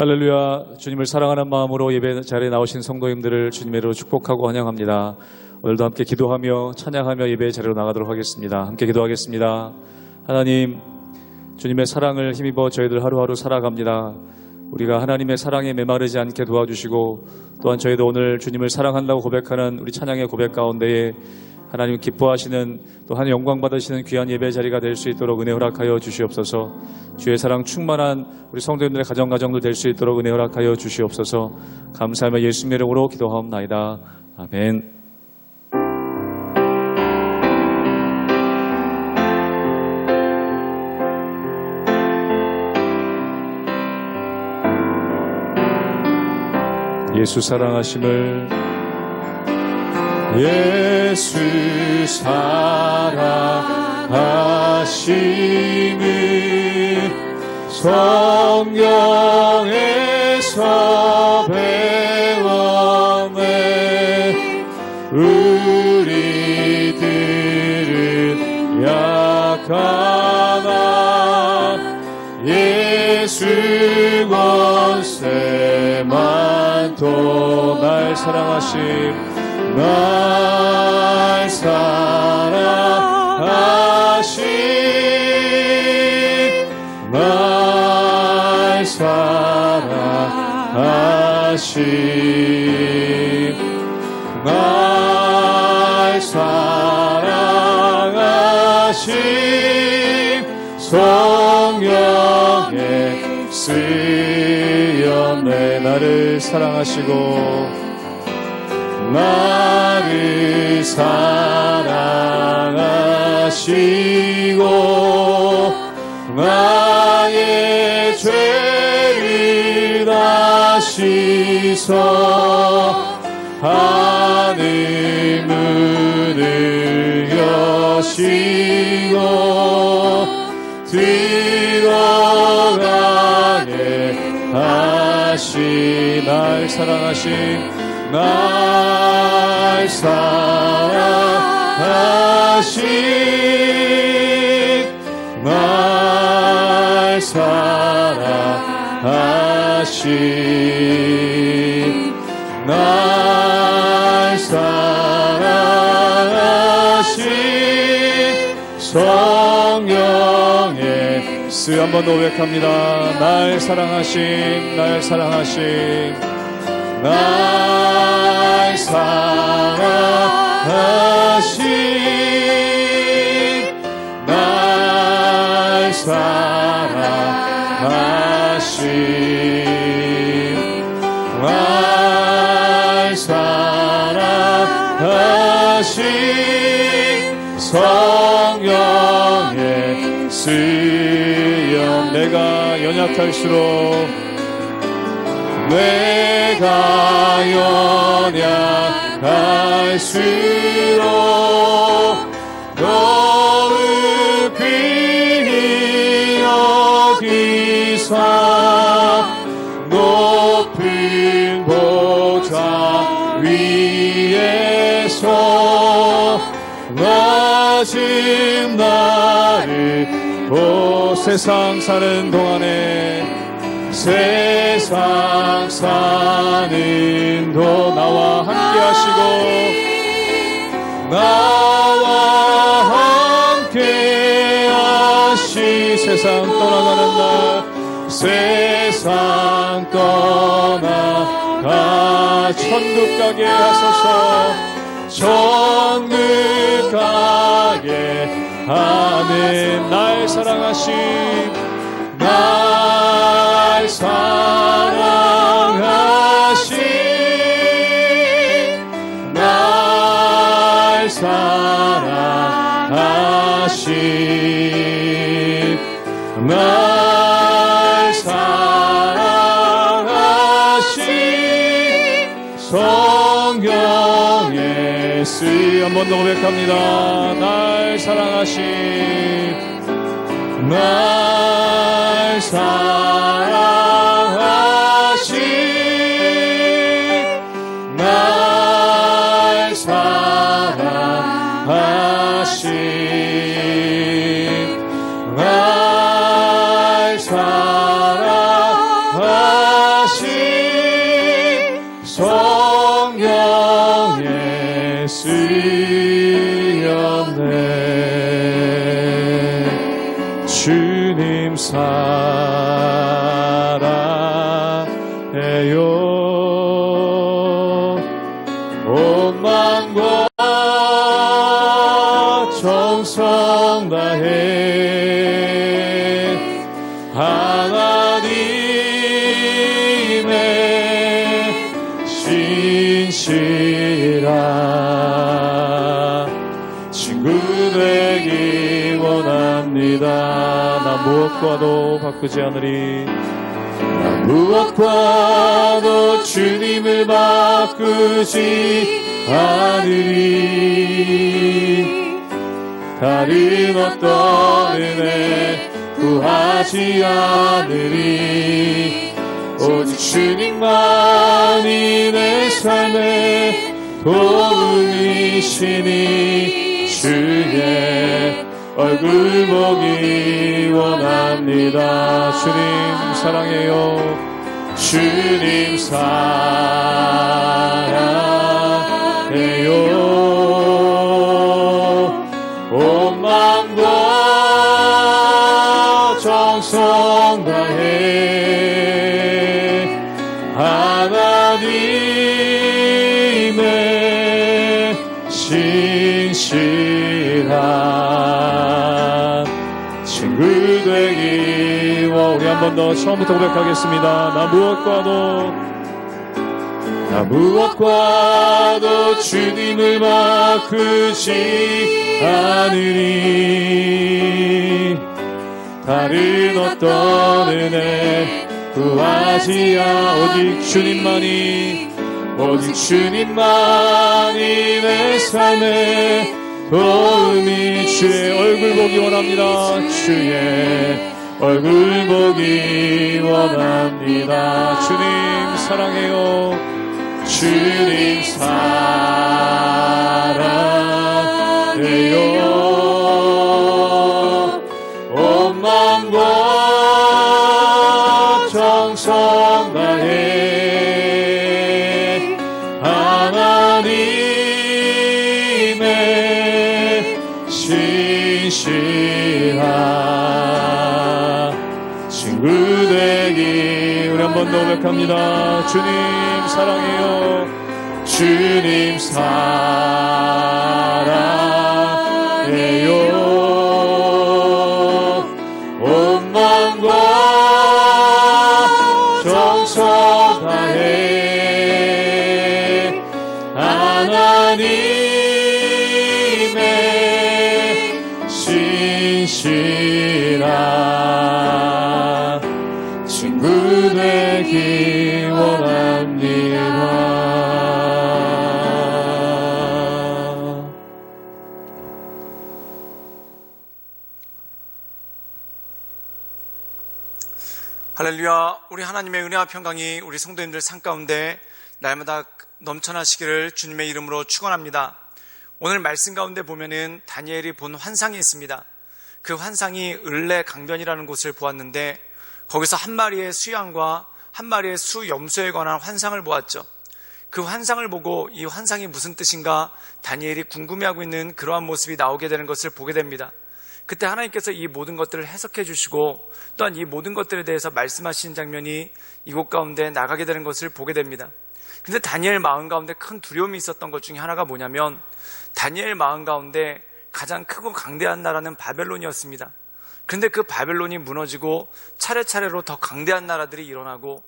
할렐루야 주님을 사랑하는 마음으로 예배 자리에 나오신 성도님들을 주님으로 축복하고 환영합니다. 오늘도 함께 기도하며 찬양하며 예배 자리로 나가도록 하겠습니다. 함께 기도하겠습니다. 하나님 주님의 사랑을 힘입어 저희들 하루하루 살아갑니다. 우리가 하나님의 사랑에 메마르지 않게 도와주시고 또한 저희도 오늘 주님을 사랑한다고 고백하는 우리 찬양의 고백 가운데에 하나님 기뻐하시는 또 하나님 영광 받으시는 귀한 예배 자리가 될 수 있도록 은혜 허락하여 주시옵소서. 주의 사랑 충만한 우리 성도님들의 가정 가정도 될수 있도록 은혜 허락하여 주시옵소서. 감사하며 예수님 이름으로 기도하옵나이다. 아멘. 예수 사랑하심을 예수 사랑하심을 성경에서 배웠네 우리들은 약하나 예수 권세만 도날 사랑하심 날 사랑하심 사랑하심 성령에 쓰였네 나를 사랑하시고 나를 사랑하시고 나의 죄를 다 씻어 하늘 문을 여시고 들어가게 하시 날 사랑하신 날 사랑하신 날 사랑하신 날 사랑하신 성령의 스 한번 더 고백합니다. 날 사랑하신 날 사랑하신 날 사랑하신 날 사랑하신 날 사랑하신 성령의 쓰여 내가 연약할수록 내가 연약할수록 너를 귀히 여기사 높은 보좌 위에서 낮은 나를 보 세상 사는 동안에 세상 사는 도 나와 함께 하시고 나와 함께 하시. 세상 떠나가는 날 세상 떠나가. 천국 가게 하소서. 천국 가게 하는 날 사랑하신 날 한번 더 고백합니다. 날 사랑하신 날 사랑 신실한 친구 되기 원합니다. 나 무엇과도 바꾸지 않으리. 나 무엇과도 주님을 바꾸지 않으리. 다른 어떤 은혜 구하지 않으리 오직 주님만이 내 삶의 도움이시니 주의 얼굴 보기 원합니다. 주님 사랑해요. 주님 사랑 번 더 처음부터 고백하겠습니다. 나 무엇과도 나 무엇과도 주님을 바꾸지 않으리 다른 어떤 은혜 구하지 않 오직 주님만이 오직 주님만이 내 삶의 도움이 주의 얼굴 보기 원합니다. 주의 얼굴 보기 원합니다. 주님 사랑해요. 주님 사랑 고백합니다. 주님 사랑해요. 주님 사랑해요. 하나님의 신실한 하나님의 은혜와 평강이 우리 성도님들 삶 가운데 날마다 넘쳐나시기를 주님의 이름으로 축원합니다. 오늘 말씀 가운데 보면은 다니엘이 본 환상이 있습니다. 그 환상이 을레 강변이라는 곳을 보았는데 거기서 한 마리의 수양과 한 마리의 수염소에 관한 환상을 보았죠. 그 환상을 보고 이 환상이 무슨 뜻인가 다니엘이 궁금해하고 있는 그러한 모습이 나오게 되는 것을 보게 됩니다. 그때 하나님께서 이 모든 것들을 해석해 주시고 또한 이 모든 것들에 대해서 말씀하시는 장면이 이곳 가운데 나가게 되는 것을 보게 됩니다. 근데 다니엘 마음 가운데 큰 두려움이 있었던 것 중에 하나가 뭐냐면 다니엘 마음 가운데 가장 크고 강대한 나라는 바벨론이었습니다. 그런데 그 바벨론이 무너지고 차례차례로 더 강대한 나라들이 일어나고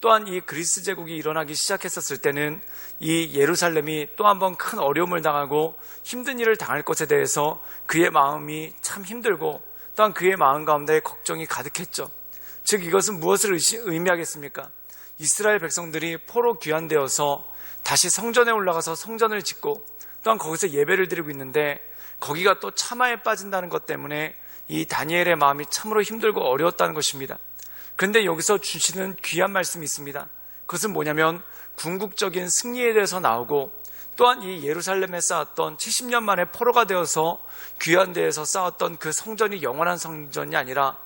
또한 이 그리스 제국이 일어나기 시작했었을 때는 이 예루살렘이 또 한 번 큰 어려움을 당하고 힘든 일을 당할 것에 대해서 그의 마음이 참 힘들고 또한 그의 마음 가운데 걱정이 가득했죠. 즉 이것은 무엇을 의시- 의미하겠습니까? 이스라엘 백성들이 포로 귀환되어서 다시 성전에 올라가서 성전을 짓고 또한 거기서 예배를 드리고 있는데 거기가 또 참화에 빠진다는 것 때문에 이 다니엘의 마음이 참으로 힘들고 어려웠다는 것입니다. 그런데 여기서 주시는 귀한 말씀이 있습니다. 그것은 뭐냐면 궁극적인 승리에 대해서 나오고 또한 이 예루살렘에 쌓았던 70년 만에 포로가 되어서 귀한 데에서 쌓았던 그 성전이 영원한 성전이 아니라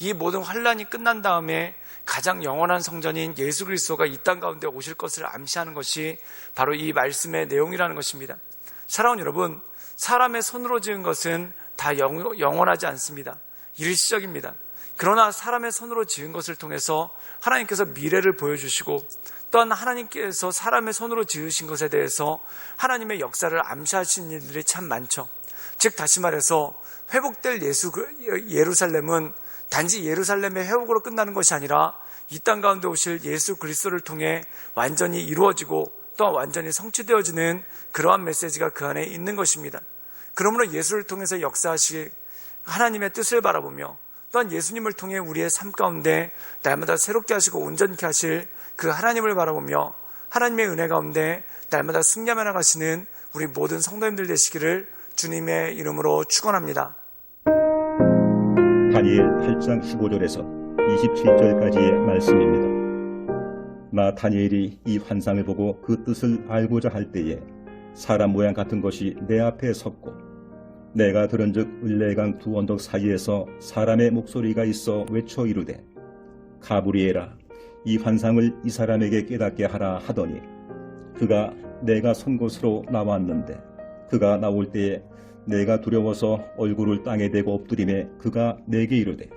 이 모든 환란이 끝난 다음에 가장 영원한 성전인 예수 그리스도가 이 땅 가운데 오실 것을 암시하는 것이 바로 이 말씀의 내용이라는 것입니다. 사랑하는 여러분, 사람의 손으로 지은 것은 다 영, 영원하지 않습니다. 일시적입니다. 그러나 사람의 손으로 지은 것을 통해서 하나님께서 미래를 보여주시고 또한 하나님께서 사람의 손으로 지으신 것에 대해서 하나님의 역사를 암시하신 일들이 참 많죠. 즉 다시 말해서 회복될 예수 그- 예루살렘은 단지 예루살렘의 회복으로 끝나는 것이 아니라 이 땅 가운데 오실 예수 그리스도를 통해 완전히 이루어지고 또한 완전히 성취되어지는 그러한 메시지가 그 안에 있는 것입니다. 그러므로 예수를 통해서 역사하실 하나님의 뜻을 바라보며 또한 예수님을 통해 우리의 삶 가운데 날마다 새롭게 하시고 온전케 하실 그 하나님을 바라보며 하나님의 은혜 가운데 날마다 승리하며 나가시는 우리 모든 성도님들 되시기를 주님의 이름으로 축원합니다. 다니엘 8장 15절에서 27절까지의 말씀입니다. 나 다니엘이 이 환상을 보고 그 뜻을 알고자 할 때에 사람 모양 같은 것이 내 앞에 섰고 내가 들은즉 을레강 두 언덕 사이에서 사람의 목소리가 있어 외쳐 이르되 가브리엘아 이 환상을 이 사람에게 깨닫게 하라 하더니 그가 내가 선 곳으로 나왔는데 그가 나올 때에 내가 두려워서 얼굴을 땅에 대고 엎드림에 그가 내게 이르되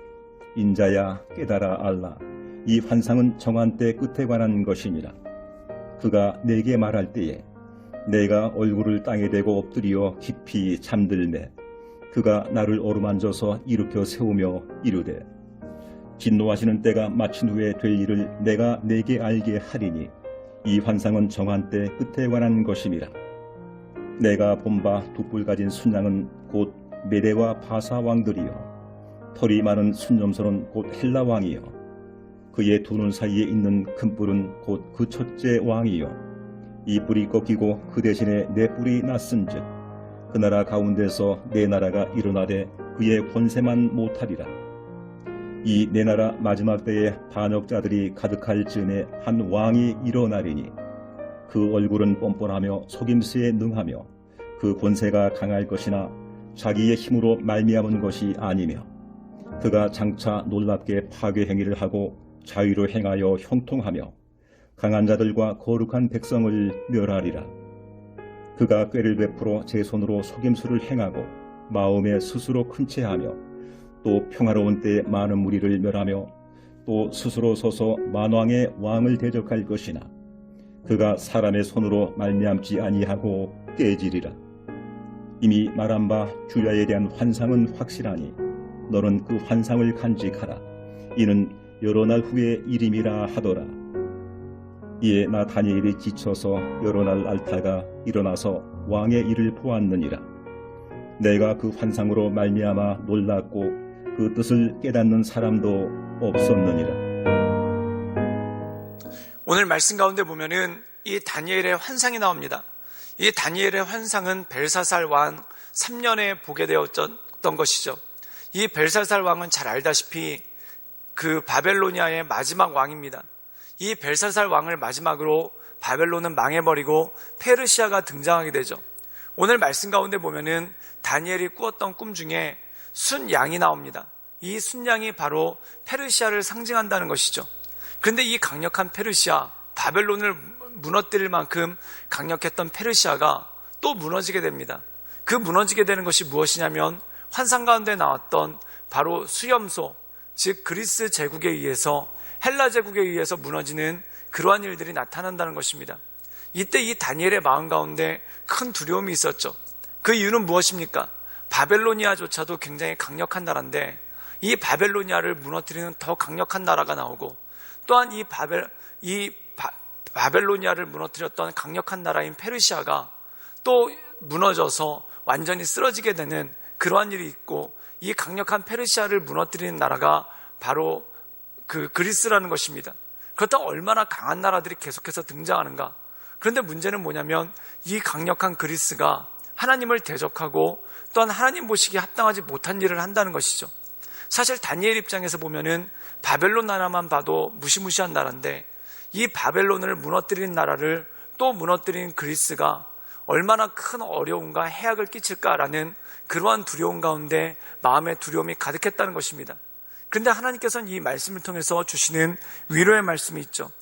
인자야 깨달아 알라. 이 환상은 정한 때 끝에 관한 것이니라. 그가 내게 말할 때에 내가 얼굴을 땅에 대고 엎드리어 깊이 잠들매 그가 나를 어루만져서 일으켜 세우며 이르되 진노하시는 때가 마친 후에 될 일을 내가 내게 알게 하리니 이 환상은 정한 때 끝에 관한 것임이라. 내가 본바 두 뿔 가진 순양은 곧 메대와 바사 왕들이요 털이 많은 순념소는 곧 헬라 왕이요 그의 두 눈 사이에 있는 큰 뿔은 곧 그 첫째 왕이요 이 뿔이 꺾이고 그 대신에 내 뿔이 났은즉 그 나라 가운데서 내 나라가 일어나되 그의 권세만 못하리라. 이 내 나라 마지막 때에 반역자들이 가득할 즈음에 한 왕이 일어나리니 그 얼굴은 뻔뻔하며 속임수에 능하며 그 권세가 강할 것이나 자기의 힘으로 말미암은 것이 아니며 그가 장차 놀랍게 파괴 행위를 하고 자유로 행하여 형통하며 강한 자들과 거룩한 백성을 멸하리라 그가 꾀를 베풀어 제 손으로 속임수를 행하고 마음에 스스로 큰 채하며 또 평화로운 때에 많은 무리를 멸하며 또 스스로 서서 만왕의 왕을 대적할 것이나 그가 사람의 손으로 말미암지 아니하고 깨지리라. 이미 말한 바 주야에 대한 환상은 확실하니 너는 그 환상을 간직하라. 이는 여러 날 후의 일임이라 하더라. 이에 나 다니엘이 지쳐서 여러 날 앓다가 일어나서 왕의 일을 보았느니라. 내가 그 환상으로 말미암아 놀랐고 그 뜻을 깨닫는 사람도 없었느니라. 오늘 말씀 가운데 보면은 이 다니엘의 환상이 나옵니다. 이 다니엘의 환상은 벨사살 왕 3년에 보게 되었던 것이죠. 이 벨사살 왕은 잘 알다시피 그 바벨로니아의 마지막 왕입니다. 이 벨사살 왕을 마지막으로 바벨론은 망해버리고 페르시아가 등장하게 되죠. 오늘 말씀 가운데 보면은 다니엘이 꾸었던 꿈 중에 순양이 나옵니다. 이 순양이 바로 페르시아를 상징한다는 것이죠. 그런데 이 강력한 페르시아, 바벨론을 무너뜨릴 만큼 강력했던 페르시아가 또 무너지게 됩니다. 그 무너지게 되는 것이 무엇이냐면 환상 가운데 나왔던 바로 수염소, 즉 그리스 제국에 의해서 헬라 제국에 의해서 무너지는 그러한 일들이 나타난다는 것입니다. 이때 이 다니엘의 마음 가운데 큰 두려움이 있었죠. 그 이유는 무엇입니까? 바벨로니아조차도 굉장히 강력한 나라인데 이 바벨로니아를 무너뜨리는 더 강력한 나라가 나오고 또한 이 바벨 이 바, 바벨로니아를 무너뜨렸던 강력한 나라인 페르시아가 또 무너져서 완전히 쓰러지게 되는 그러한 일이 있고 이 강력한 페르시아를 무너뜨리는 나라가 바로 그 그리스라는 것입니다. 그렇다고 얼마나 강한 나라들이 계속해서 등장하는가? 그런데 문제는 뭐냐면 이 강력한 그리스가 하나님을 대적하고 또한 하나님 보시기에 합당하지 못한 일을 한다는 것이죠. 사실 다니엘 입장에서 보면은 바벨론 나라만 봐도 무시무시한 나라인데 이 바벨론을 무너뜨린 나라를 또 무너뜨린 그리스가 얼마나 큰 어려움과 해악을 끼칠까라는 그러한 두려움 가운데 마음의 두려움이 가득했다는 것입니다. 그런데 하나님께서는 이 말씀을 통해서 주시는 위로의 말씀이 있죠.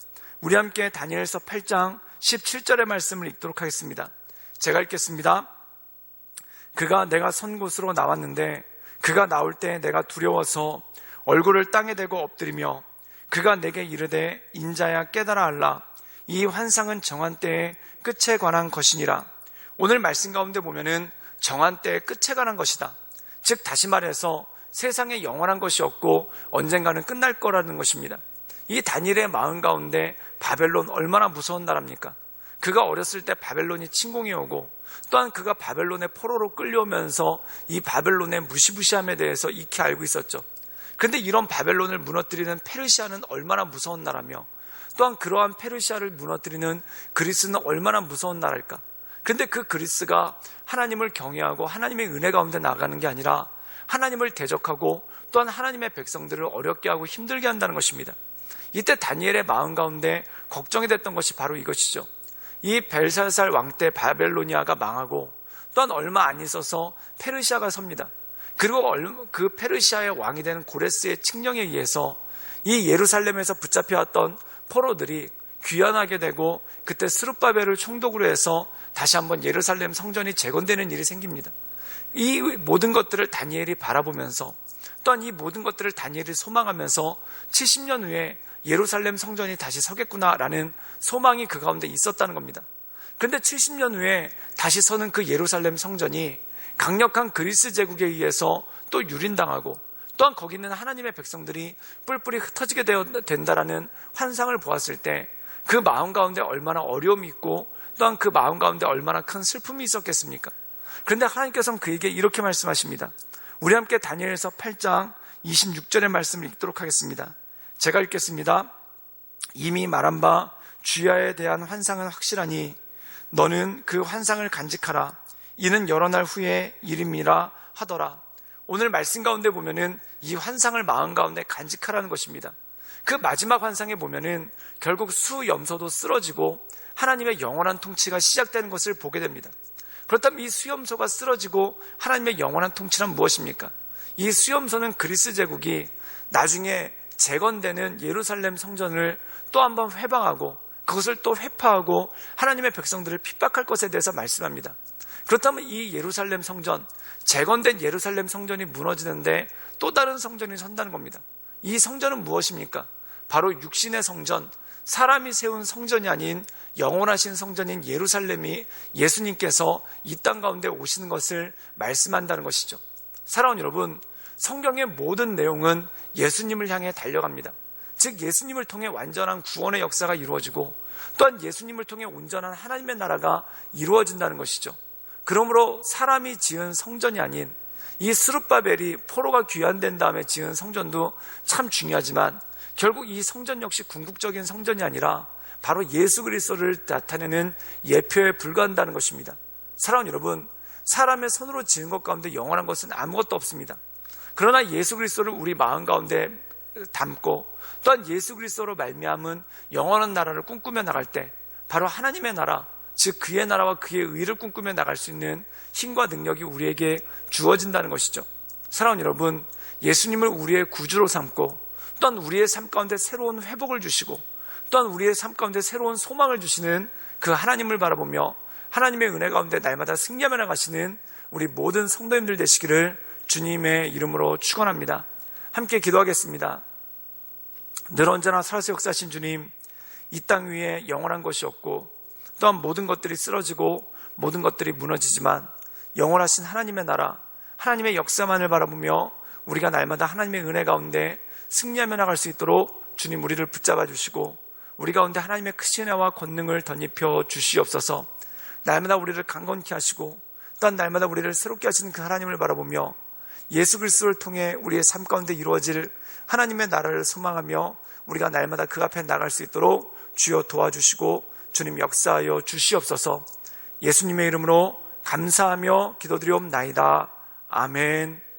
우리 함께 다니엘서 8장 17절의 말씀을 읽도록 하겠습니다. 제가 읽겠습니다. 그가 내가 선 곳으로 나왔는데 그가 나올 때 내가 두려워서 얼굴을 땅에 대고 엎드리며 그가 내게 이르되 인자야 깨달아 알라 이 환상은 정한 때의 끝에 관한 것이니라 오늘 말씀 가운데 보면은 정한 때의 끝에 관한 것이다 즉 다시 말해서 세상에 영원한 것이 없고 언젠가는 끝날 거라는 것입니다 이 다니엘의 마음 가운데 바벨론 얼마나 무서운 나라입니까 그가 어렸을 때 바벨론이 침공해 오고 또한 그가 바벨론의 포로로 끌려오면서 이 바벨론의 무시무시함에 대해서 익히 알고 있었죠. 근데 이런 바벨론을 무너뜨리는 페르시아는 얼마나 무서운 나라며 또한 그러한 페르시아를 무너뜨리는 그리스는 얼마나 무서운 나라일까? 근데 그 그리스가 하나님을 경외하고 하나님의 은혜 가운데 나가는 게 아니라 하나님을 대적하고 또한 하나님의 백성들을 어렵게 하고 힘들게 한다는 것입니다. 이때 다니엘의 마음 가운데 걱정이 됐던 것이 바로 이것이죠. 이 벨사살 왕 때 바벨로니아가 망하고 또한 얼마 안 있어서 페르시아가 섭니다. 그리고 얼- 그 페르시아의 왕이 되는 고레스의 칙령에 의해서 이 예루살렘에서 붙잡혀왔던 포로들이 귀환하게 되고 그때 스룹바벨을 총독으로 해서 다시 한번 예루살렘 성전이 재건되는 일이 생깁니다. 이 모든 것들을 다니엘이 바라보면서 또한 이 모든 것들을 다니엘이 소망하면서 70년 후에 예루살렘 성전이 다시 서겠구나라는 소망이 그 가운데 있었다는 겁니다. 근데 70년 후에 다시 서는 그 예루살렘 성전이 강력한 그리스 제국에 의해서 또 유린당하고 또한 거기 있는 하나님의 백성들이 뿔뿔이 흩어지게 되어- 된다라는 환상을 보았을 때 그 마음 가운데 얼마나 어려움이 있고 또한 그 마음 가운데 얼마나 큰 슬픔이 있었겠습니까? 그런데 하나님께서는 그에게 이렇게 말씀하십니다. 우리 함께 다니엘서 8장 26절의 말씀을 읽도록 하겠습니다. 제가 읽겠습니다. 이미 말한 바 주야에 대한 환상은 확실하니 너는 그 환상을 간직하라. 이는 여러 날 후에 이름이라 하더라. 오늘 말씀 가운데 보면은 이 환상을 마음 가운데 간직하라는 것입니다. 그 마지막 환상에 보면은 결국 수염소도 쓰러지고 하나님의 영원한 통치가 시작되는 것을 보게 됩니다. 그렇다면 이 수염소가 쓰러지고 하나님의 영원한 통치란 무엇입니까? 이 수염소는 그리스 제국이 나중에 재건되는 예루살렘 성전을 또 한 번 회방하고 그것을 또 회파하고 하나님의 백성들을 핍박할 것에 대해서 말씀합니다. 그렇다면 이 예루살렘 성전, 재건된 예루살렘 성전이 무너지는데 또 다른 성전이 선다는 겁니다. 이 성전은 무엇입니까? 바로 육신의 성전, 사람이 세운 성전이 아닌 영원하신 성전인 예루살렘이 예수님께서 이 땅 가운데 오시는 것을 말씀한다는 것이죠. 사랑하는 여러분, 성경의 모든 내용은 예수님을 향해 달려갑니다. 즉, 예수님을 통해 완전한 구원의 역사가 이루어지고 또한 예수님을 통해 온전한 하나님의 나라가 이루어진다는 것이죠. 그러므로 사람이 지은 성전이 아닌 이 스룹바벨이 포로가 귀환된 다음에 지은 성전도 참 중요하지만 결국 이 성전 역시 궁극적인 성전이 아니라 바로 예수 그리스도를 나타내는 예표에 불과한다는 것입니다. 사랑하는 여러분, 사람의 손으로 지은 것 가운데 영원한 것은 아무것도 없습니다. 그러나 예수 그리스도를 우리 마음 가운데 담고 또한 예수 그리스도로 말미암은 영원한 나라를 꿈꾸며 나갈 때 바로 하나님의 나라, 즉 그의 나라와 그의 의를 꿈꾸며 나갈 수 있는 힘과 능력이 우리에게 주어진다는 것이죠. 사랑하는 여러분, 예수님을 우리의 구주로 삼고 또한 우리의 삶 가운데 새로운 회복을 주시고 또한 우리의 삶 가운데 새로운 소망을 주시는 그 하나님을 바라보며 하나님의 은혜 가운데 날마다 승리하며 나가시는 우리 모든 성도님들 되시기를 주님의 이름으로 축원합니다. 함께 기도하겠습니다. 늘 언제나 살아서 역사하신 주님, 이 땅 위에 영원한 것이 없고 또한 모든 것들이 쓰러지고 모든 것들이 무너지지만 영원하신 하나님의 나라, 하나님의 역사만을 바라보며 우리가 날마다 하나님의 은혜 가운데 승리하며 나갈 수 있도록 주님 우리를 붙잡아 주시고 우리 가운데 하나님의 크신 은혜와 권능을 덧입혀 주시옵소서 날마다 우리를 강건케 하시고 또한 날마다 우리를 새롭게 하시는 그 하나님을 바라보며 예수 그리스도를 통해 우리의 삶 가운데 이루어질 하나님의 나라를 소망하며 우리가 날마다 그 앞에 나갈 수 있도록 주여 도와주시고 주님 역사하여 주시옵소서 예수님의 이름으로 감사하며 기도드리옵나이다. 아멘.